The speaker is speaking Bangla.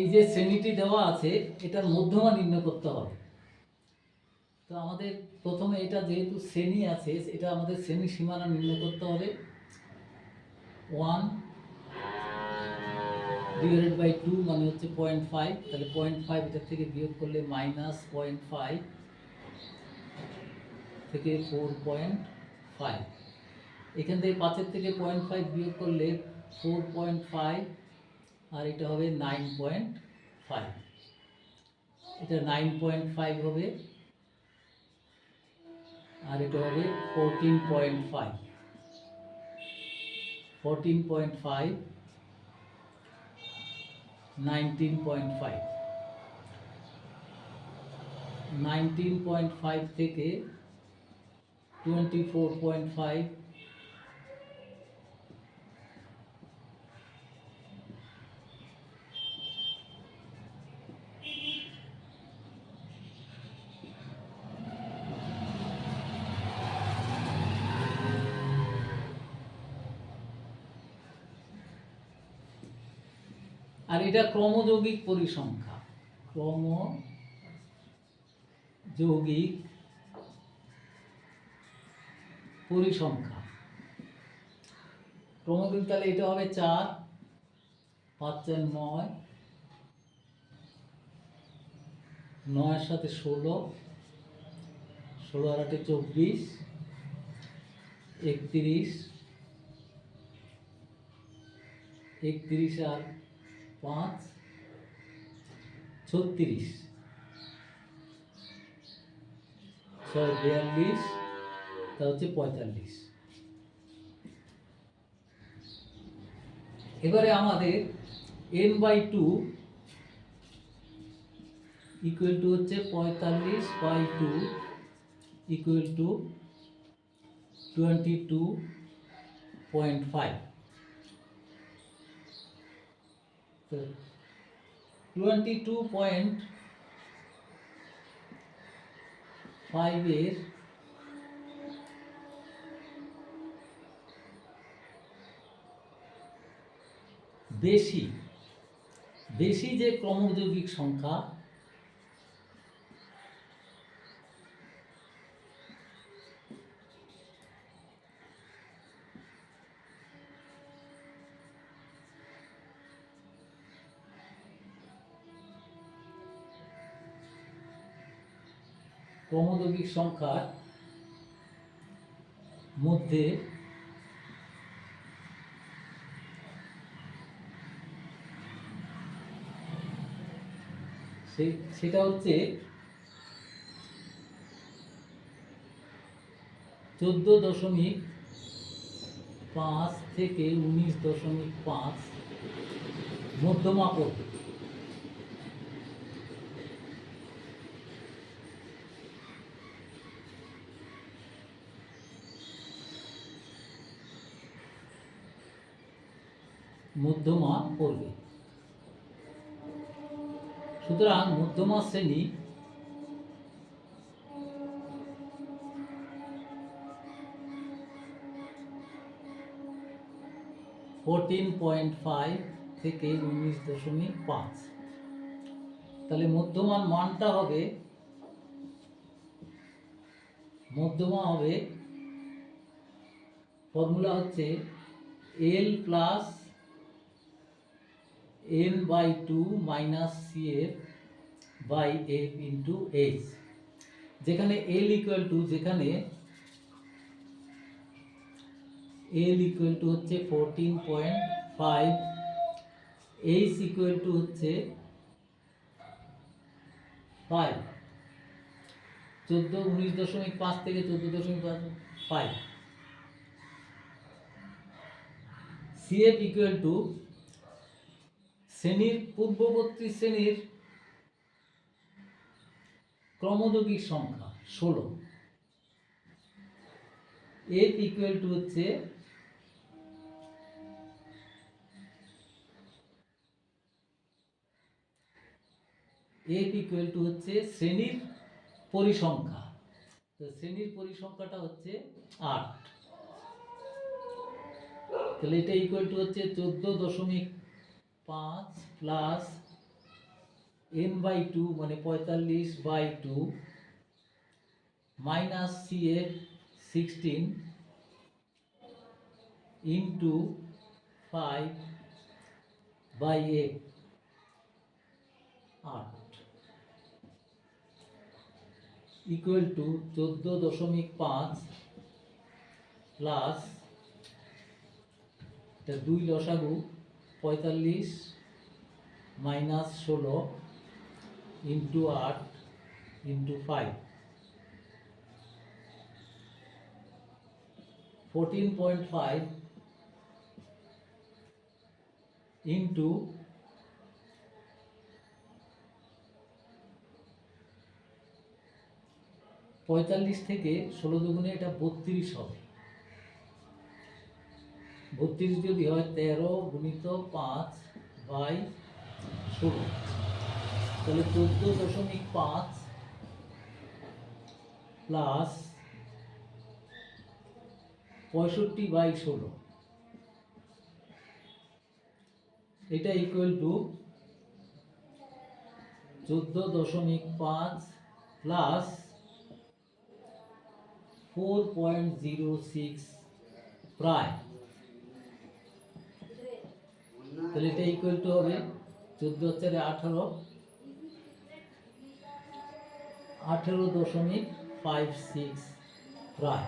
এই যে শ্রেণীটি দেওয়া আছে, এটার মধ্যমা নির্ণয় করতে হবে। তো আমাদের প্রথমে এটা যেহেতু শ্রেণি আছে, এটা আমাদের শ্রেণি সীমানা নির্ণয় করতে হবে। ওয়ান ডিভাইডেড বাই টু মানে হচ্ছে পয়েন্ট ফাইভ। তাহলে পয়েন্ট ফাইভ এটার থেকে বিয়োগ করলে মাইনাস পয়েন্ট ফাইভ থেকে ফোর পয়েন্ট ফাইভ। এখান থেকে পাঁচের থেকে পয়েন্ট ফাইভ বিয়োগ করলে ফোর পয়েন্ট ফাইভ আর এটা হবে নাইন পয়েন্ট ফাইভ এটা নাইন পয়েন্ট ফাইভ হবে। আর এটা হবে fourteen point five fourteen point five nineteen point five nineteen point five থেকে টোয়েন্টি ফোর পয়েন্ট ফাইভ আর এটা ক্রমযৌগিক পরিসংখ্যা। ক্রম যৌগিক পরিসংখ্যা। ক্রমযৌগিক তাহলে এটা হবে চার, পাঁচ, চার, নয়। নয়ের সাথে ষোলো ষোলো আর আটে চব্বিশ, একত্রিশ একত্রিশ আর পাঁচ, ছত্রিশ, ছয় বিয়াল্লিশ, তা হচ্ছে পঁয়তাল্লিশ। এবারে আমাদের N by two equal to হচ্ছে পঁয়তাল্লিশ by two equal to twenty two point five twenty two point ফাইভের বেশি বেশি যে ক্রমযৌগিক সংখ্যা ক্রমযৌগিক সংখ্যার মধ্যে সে- সেটা হচ্ছে চোদ্দ দশমিক পাঁচ থেকে উনিশ দশমিক পাঁচ মধ্যমা পড়বে মধ্যমা পড়বে সুতরাং মধ্যমা শ্রেণি ফোরটিন পয়েন্ট ফাইভ থেকে উনিশ দশমিক পাঁচ। তাহলে মধ্যমান মানটা হবে, মধ্যমা হবে ফর্মুলা হচ্ছে L plus N by two minus C F by F into H যেখানে এল ইকুয়াল টু যেখানে এল ইকুয়াল টু হচ্ছে fourteen point five H equal to হচ্ছে ফাইভ চোদ্দ, উনিশ দশমিক পাঁচ থেকে চোদ্দ দশমিক পাঁচ ফাইভ সিএফ ইকুয়াল টু শ্রেণির, পূর্ববর্তী শ্রেণির ক্রমযৌগিক সংখ্যা ষোলো। এফ ইকুয়াল টু হচ্ছে এফ ইকুয়াল টু হচ্ছে শ্রেণির পরিসংখ্যা। তো শ্রেণির পরিসংখ্যাটা হচ্ছে আট। তাহলে এটা ইকুয়াল টু হচ্ছে চোদ্দ দশমিক পাঁচ প্লাস এন বাই টু মানে পঁয়তাল্লিশ by two minus C F sixteen into five by F আট। ইকুয়াল টু চোদ্দ দশমিক পাঁচ প্লাস দুই লসাগু পঁয়তাল্লিশ মাইনাস ষোলো ইন্টু আট into five fourteen point five into পঁয়তাল্লিশ থেকে ষোলো দুগুণে এটা বত্রিশ হবে। বত্রিশ যদি হয় তেরো গুণিত পাঁচ বাই ষোলো। তাহলে চোদ্দ দশমিক পাঁচ প্লাস পঁয়ষট্টি বাই ষোলো। এটা ইকুয়াল টু চোদ্দ দশমিক পাঁচ plus four point zero six প্রায় তাহলে এটা ইকুয়াল টু হবে চোদ্দ চারে আঠারো। আঠেরো দশমিক ফাইভ সিক্স প্রায়।